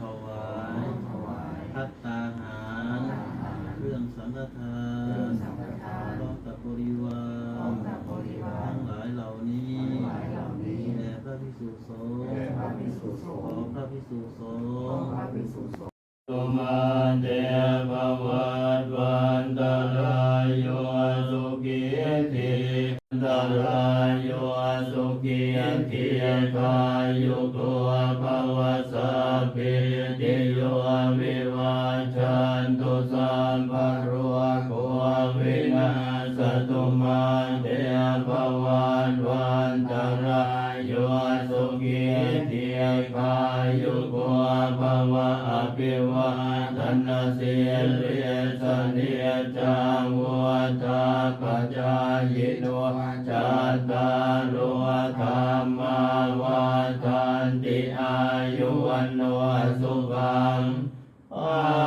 ถวายพัตตาหารเครื่องสังฆทานพร้อมกับบริวารทั้งหลายเหล่านี้แด่พระพิสุสงฆ์ขอพระพิสุสงฆ์ตุมาเตบวัดวันตรายโยสุกีติตรายโยสุกีติกายโยตัว ภวสัพพิติโยวิวัชชันตุสัมภโรโควินาสตุมาเตภวันวันตรายโยสุขีทียกายุโกภวะอภิวาทนาสิริสเนิจังวัฏาปจายโนจัตารโลธรรมวาท ติอายุวันโนสุขังอา